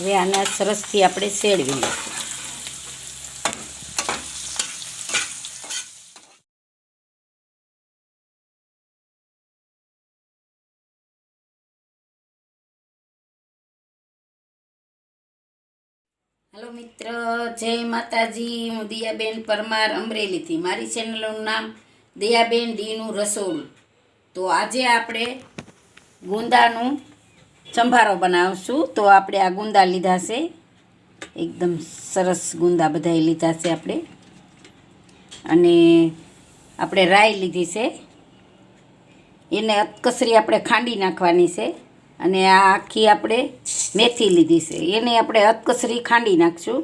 હવે આના સરસથી આપણે શેળવી લઈશું. હેલો મિત્ર, જય માતાજી. હું દિયાબેન પરમાર અમરેલીથી. મારી ચેનલનું નામ દિયાબેન ડીનું રસોડું. તો આજે આપણે ગુંદાનું સંભારો બનાવશું. તો આપણે આ ગુંદા લીધા છે. એકદમ સરસ ગુંદા બધાએ લીધા છે આપણે. અને આપણે રાઈ લીધી છે. એને અતકસરી આપણે ખાંડી નાખવાની છે. અને આ આખી આપણે મેથી લીધી છે. એને આપણે અતકસરી ખાંડી નાખશું.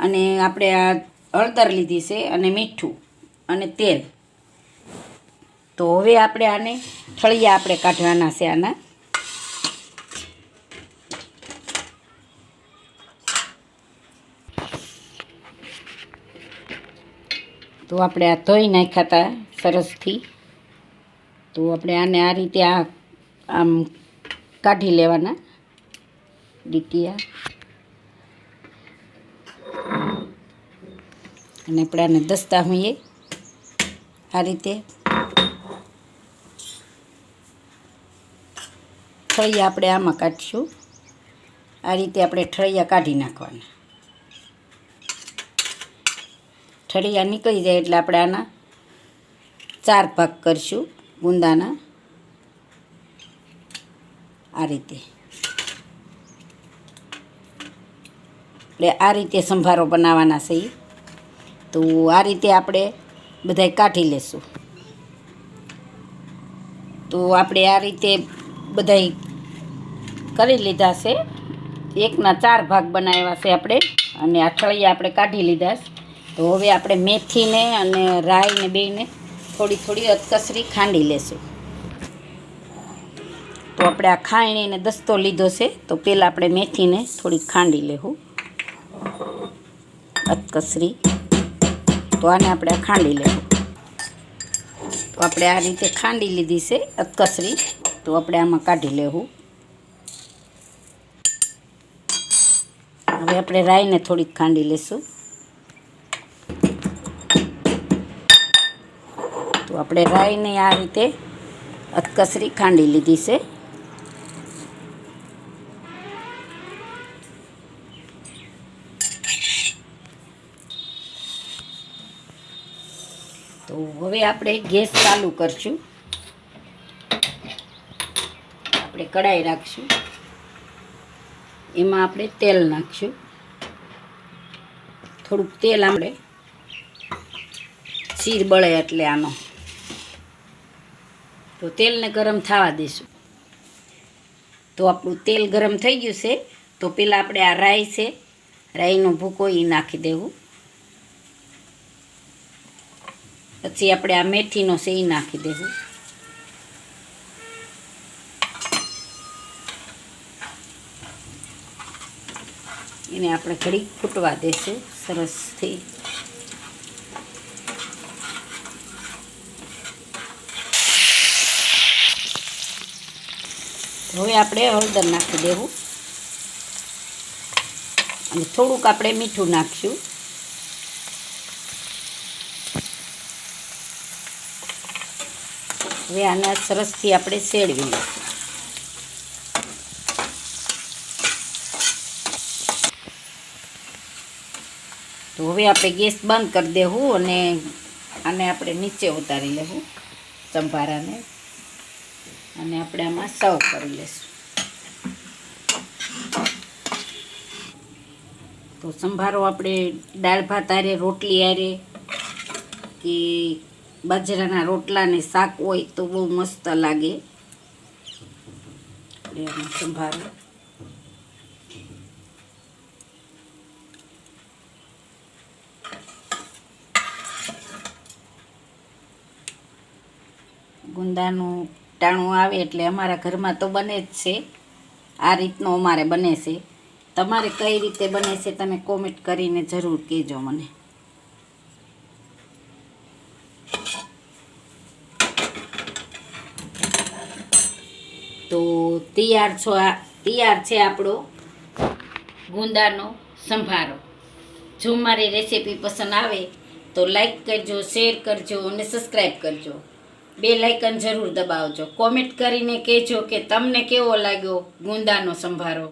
અને આપણે આ હળદર લીધી છે અને મીઠું અને તેલ. તો હવે આપણે આને ઠળિયા આપણે કાઢવાના છે આના. તો આપણે આ ધોઈ નાખ્યા હતા સરસથી. તો આપણે આને આ રીતે આ આમ કાઢી લેવાના ડીટીયા. અને આપણે આને દસતા હોઈએ આ રીતે. ઠળિયા આપણે આમાં કાઢીશું. આ રીતે આપણે ઠળિયા કાઢી નાખવાના. ઠળિયા નીકળી જાય એટલે આપણે આના ચાર ભાગ કરીશું ગુંદાના. આ રીતે. એટલે આ રીતે સંભારો બનાવવાના છે. તો આ રીતે આપણે બધાય કાઢી લેશું. તો આપણે આ રીતે બધાય કરી લીધા છે. એકના ચાર ભાગ બનાવ્યા છે આપણે. અને આ ઠળિયા આપણે કાઢી લીધા છે. તો હવે આપણે મેથીને અને રાઈને બેને થોડી થોડી અતકસરી ખાંડી લેશું. તો આપણે આ ખાંડીને દસ્તો લીધો છે, તો પહેલાં આપણે મેથીને થોડીક ખાંડી લેવું. અતકસરી. તો આને આપણે ખાંડી લેવું. તો આપણે આ રીતે ખાંડી લીધી છે, અતકસરી. તો આપણે આમાં કાઢી લેવું. હવે આપણે રાઈને થોડીક ખાંડી લેશું. તો આપણે રાઈને આ રીતે અધકસરી ખાંડી લીધી છે. તો હવે આપણે ગેસ ચાલુ કરશું. આપણે કઢાઈ રાખશું. એમાં આપણે તેલ નાખશું. થોડુંક તેલ આપણે ચીર બળે એટલે આનો. તો તેલને ગરમ થવા દઈશું તો આપણું તેલ ગરમ થઈ ગયું છે, તો પહેલાં આપણે આ રાઈ છે, રાઈનો ભૂકો એ નાખી દેવું. પછી આપણે આ મેથીનો છે એ નાખી દેવું. એને આપણે ઘડી ફૂટવા દેશું સરસથી હવે આપણે હળદર નાખી દેવું. અને થોડુંક આપણે મીઠું નાખશું. હવે આને સરસથી આપણે શેડવી લઈશું તો હવે આપણે ગેસ બંધ કરી દેવું અને આને આપણે નીચે ઉતારી લેવું. સંભારાને. અને આપણે આમાં સર્વ કરી લઈશું તો સંભારો આપણે દાળ ભાત આરે રોટલી આરે કે બાજરાના રોટલાને શાક હોય તો બહુ મસ્ત લાગે. સંભારો. ગુંદાનું ટાણું આવે એટલે અમારા ઘરમાં તો બને જ છે. આ રીતનો અમારે બને છે. તમારે કઈ રીતે બને છે તમે કોમેન્ટ કરીને જરૂર કહેજો મને. તો તૈયાર છો આ, તૈયાર છે આપણો ગુંદાનો સંભારો. જો મારી રેસીપી પસંદ આવે તો લાઈક કરજો શેર કરજો અને સબસ્ક્રાઈબ કરજો. બે લાઇકન જરૂર દબાવજો. કોમેન્ટ કરીને કહેજો કે તમને કેવો લાગ્યો ગુંદાનો સંભારો?